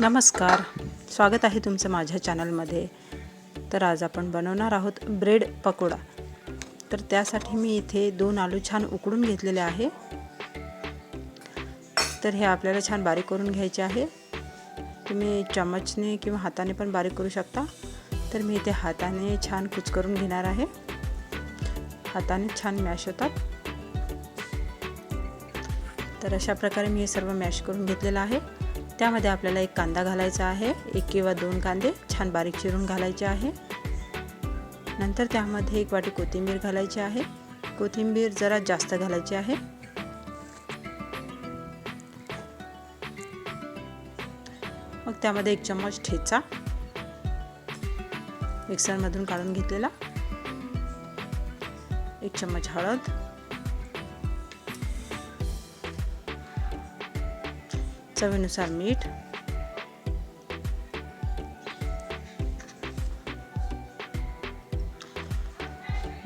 नमस्कार. स्वागत आहे तुमचं माझ्या चॅनलमध्ये. तर आज आपण बनवणार आहोत ब्रेड पकोडा. तर त्यासाठी मी इथे दोन आलू छान उकडून घेतलेले आहे. तर हे आपल्याला छान बारीक करून घ्यायचे आहे. तुम्ही चमचने किंवा हाताने पण बारीक करू शकता. तर मी इथे हाताने छान कुच करून घेणार आहे. हाताने छान मॅश होतात. तर अशा प्रकारे मी हे सर्व मॅश करून घेतलेलं आहे. त्यामध्ये आपल्याला एक कांदा घालायचा आहे. एक किंवा दोन कांदे छान बारीक चिरून घालायचे आहे. नंतर त्यामध्ये एक वाटी कोथिंबीर घालायची आहे. कोथिंबीर जरा जास्त घालायची आहे. मग त्यामध्ये एक चम्मच ठेचा. मिक्सरमधून काढून घेतलेला. एक चम्मच हळद. चवीनुसार मीठ.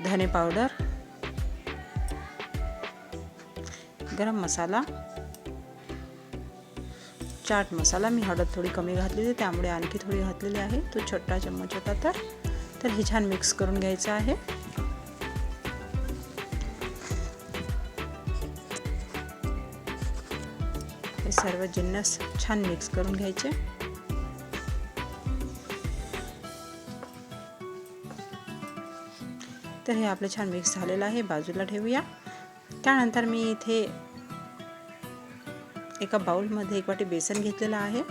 धने पावडर. गरम मसाला. चाट मसाला मी हळद थोडी कमी घातलेली त्यामुळे आणखी थोडी घातलेली आहे. तो छोटा चम्मच होता तर. तर हे छान मिक्स करून घ्यायचं आहे. सर्व जिन्नस छान मिक्स करून घ्यायचे. तर हे आपलं छान मिक्स झालेलं आहे बाजूला ठेवूया. त्यानंतर मी इथे एका बाउलमध्ये एक वाटी बेसन घेतलेलं आहे.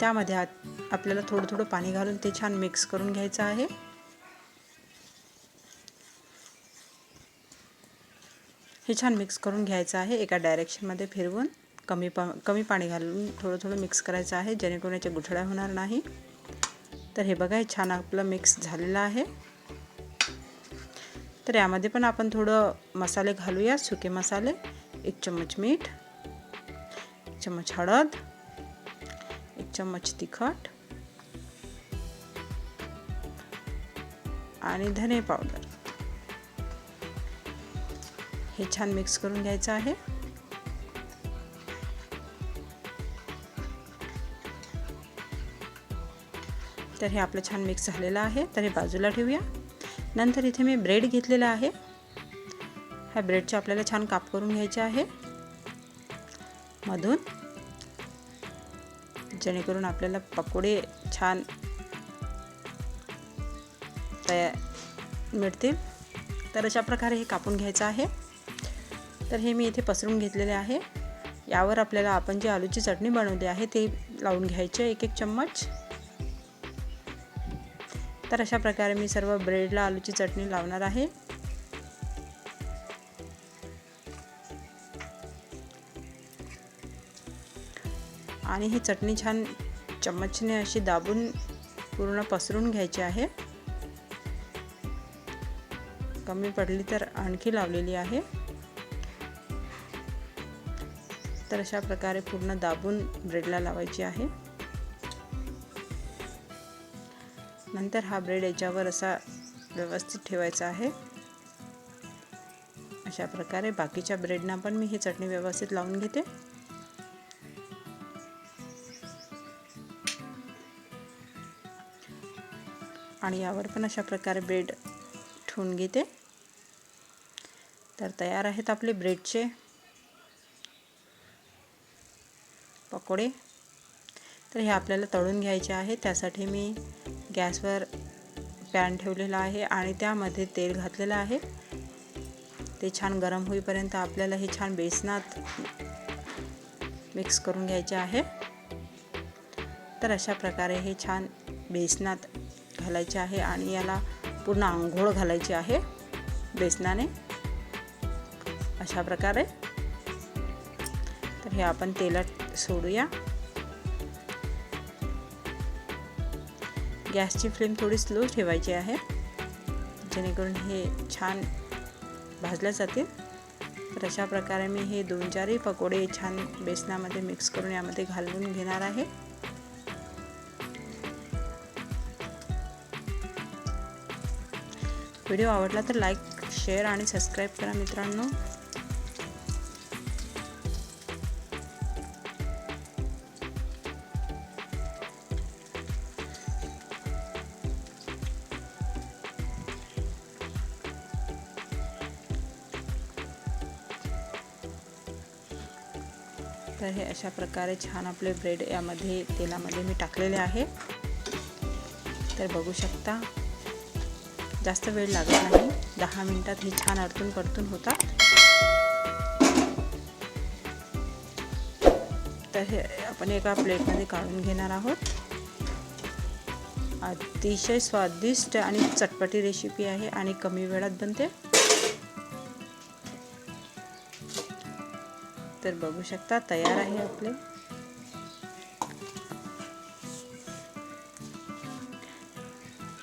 त्यामध्ये आपल्याला थोडं थोडं पाणी घालून ते छान मिक्स करून घ्यायचं आहे. हे छान मिक्स करून घ्यायचं आहे. एका डायरेक्शनमध्ये फिरवून कमी पा कमी पाणी घालून थोडं थोडं मिक्स करायचं आहे. जेणेकरून याच्या गुठळ्या होणार नाही. तर हे बघा हे छान आपलं मिक्स झालेलं आहे. तर यामध्ये पण आपण थोडं मसाले घालूया. सुके मसाले एक चम्मच मीठ एक चम्मच हळद एक चम्मच तिखट आणि धने पावडर. हे छान मिक्स करून घ्यायचं आहे. तर हे आपलं छान मिक्स झालेलं आहे. तर हे बाजूला ठेवूया. नंतर इथे मी ब्रेड घेतलेला आहे. ह्या ब्रेडचे आपल्याला छान काप करून घ्यायचे आहे. मधून जेणेकरून आपल्याला पकोडे छान तयार मिळतील. तर अशा प्रकारे हे कापून घ्यायचं आहे. तर हे मी इथे पसरून घेतलेले आहे. यावर आपल्याला आपण जी आलूची चटणी बनवली आहे ते लावून घ्यायचे एक एक चम्मच. तर अशा प्रकारे मी सर्व ब्रेडला आलूची चटणी लावणार आहे. आणि ही चटणी छान चम्मचने अशी दाबून पूर्ण पसरून घ्यायची आहे. कमी पडली तर आणखी लावलेली आहे. तर अशा प्रकारे पूर्ण दाबून ब्रेडला लावायची आहे. नंतर हा ब्रेड याच्यावर असा व्यवस्थित ठेवायचा आहे. अशा प्रकारे बाकीच्या ब्रेडना पण मी ही चटणी व्यवस्थित लावून घेते. आणि यावर पण अशा प्रकारे ब्रेड ठेवून घेते. तर तयार आहेत आपले ब्रेडचे पकोडे. तर हे आपल्याला तळून घ्यायचे आहे. त्यासाठी मी गॅसवर पॅन ठेवलेला आहे आणि त्यामध्ये तेल घातलेलं आहे. ते छान गरम होईपर्यंत आपल्याला हे छान बेसनात मिक्स करून घ्यायचे आहे. तर अशा प्रकारे हे छान बेसनात घालायचे आहे आणि याला पूर्ण आंघोळ घालायची आहे बेसनाने. अशा प्रकारे. तर हे आपण तेलात सोडूया. गॅसची फ्लेम थोडी स्लो ठेवायची आहे. जेणेकरून हे छान भाजल्या जातील. तर अशा प्रकारे मी हे दोन चारही पकोडे छान बेसनामध्ये मिक्स करून यामध्ये घालून घेणार आहे. व्हिडिओ आवडला तर लाईक शेअर आणि सबस्क्राईब करा मित्रांनो. तर हे अशा प्रकारे छान आपले ब्रेड यामध्ये तेलामध्ये मी टाकलेले आहे. तर बघू शकता जास्त वेळ लागत नाही. दहा मिनटात हे छान अडतून परतून होतात. तर हे आपण एका प्लेटमध्ये काढून घेणार आहोत. अतिशय स्वादिष्ट आणि चटपटी रेसिपी आहे आणि कमी वेळात बनते. तर बघू शकता तयार आहे आपले.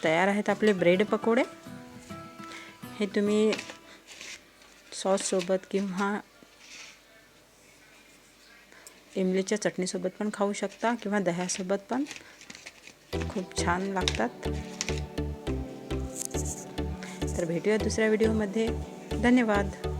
तयार आहेत आपले ब्रेड पकोडे. हे तुम्ही सॉससोबत किंवा इमलीच्या चटणीसोबत पण खाऊ शकता किंवा दह्यासोबत पण. खूप छान लागतात. तर भेटूया दुसऱ्या व्हिडिओमध्ये धन्यवाद.